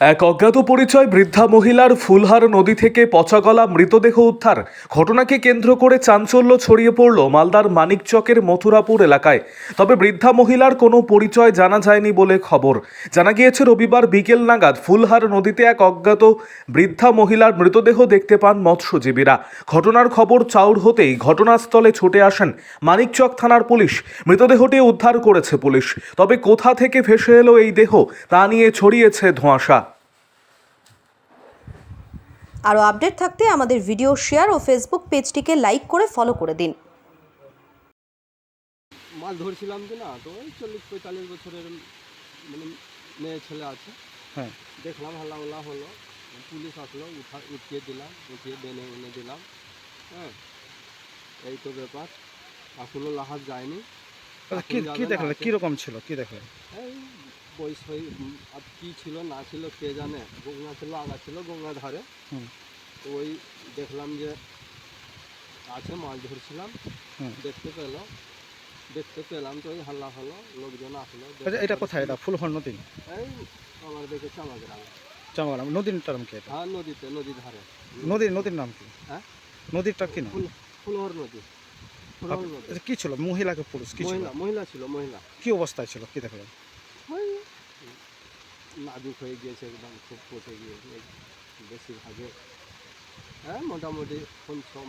এক অজ্ঞাত পরিচয় বৃদ্ধা মহিলার ফুলহার নদী থেকে পচাগলা মৃতদেহ উদ্ধার। ঘটনাকে কেন্দ্র করে চাঞ্চল্য ছড়িয়ে পড়ল মালদার মানিকচকের মথুরাপুর এলাকায়। তবে বৃদ্ধা মহিলার কোনো পরিচয় জানা যায়নি বলে খবর। জানা গিয়েছে, রবিবার বিকেল নাগাদ ফুলহার নদীতে এক অজ্ঞাত বৃদ্ধা মহিলার মৃতদেহ দেখতে পান মৎস্যজীবীরা। ঘটনার খবর চাউর হতেই ঘটনাস্থলে ছুটে আসেন মানিকচক থানার পুলিশ। মৃতদেহটি উদ্ধার করেছে পুলিশ। তবে কোথা থেকে ভেসে এলো এই দেহ, তা নিয়ে ছড়িয়েছে ধোঁয়াশা। আরও আপডেট থাকতে আমাদের ভিডিও শেয়ার ও ফেসবুক পেজটিকে লাইক করে ফলো করে দিন। মাছ ধরছিলাম কি না তো ওই চল্লিশ পঁয়তাল্লিশ বছরের মানে মেয়ে ছেলে আছে। হ্যাঁ। দেখলাম হাল্লা হলো। পুলিশ আসলো উঠা উঠিয়ে দিলাম উঠিয়ে বেনে এনে দিলাম। হ্যাঁ এই তো ব্যাপার। এখনও লাহাজ যায়নি। কি দেখলেন? আছে। ছিল? কি দেখলেন? এই বয়স হয়ে আর কী ছিল না ছিল কে জানে গঙ্গা ছিল আগা ছিল গঙ্গা ধারে। তো ওই দেখলাম যে আছে মাছ ধরছিলাম দেখতে পেল দেখতে পেলাম তো ওই হাল্লা হলো লোকজন আসলো আচ্ছা এটা কোথায়? এটা ফুলহর নদী? এই আমার দেখেছে আমার গ্রামে চামাগাম নদীর নাম কি হ্যাঁ নদীতে নদী ধারে। নদীর নদীর নাম কি? হ্যাঁ? নদীরটা কি নাম? ফুল ফুলহর নদী। নদী। আচ্ছা, কি ছিল? মহিলাকে পুরুষ কি ছিল? মহিলা মহিলা ছিল মহিলা। কি অবস্থায় ছিল? কি দেখলেন ওই নাজুক হয়ে গিয়েছে একদম খুব পচে গিয়েছে বেশিরভাগে। হ্যাঁ মোটামুটি কোন সম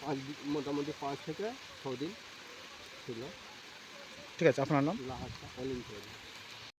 পাঁচ মোটামুটি পাঁচ থেকে ছ দিন ছিল। ঠিক আছে আপনার নাম? লাহাটা অলিম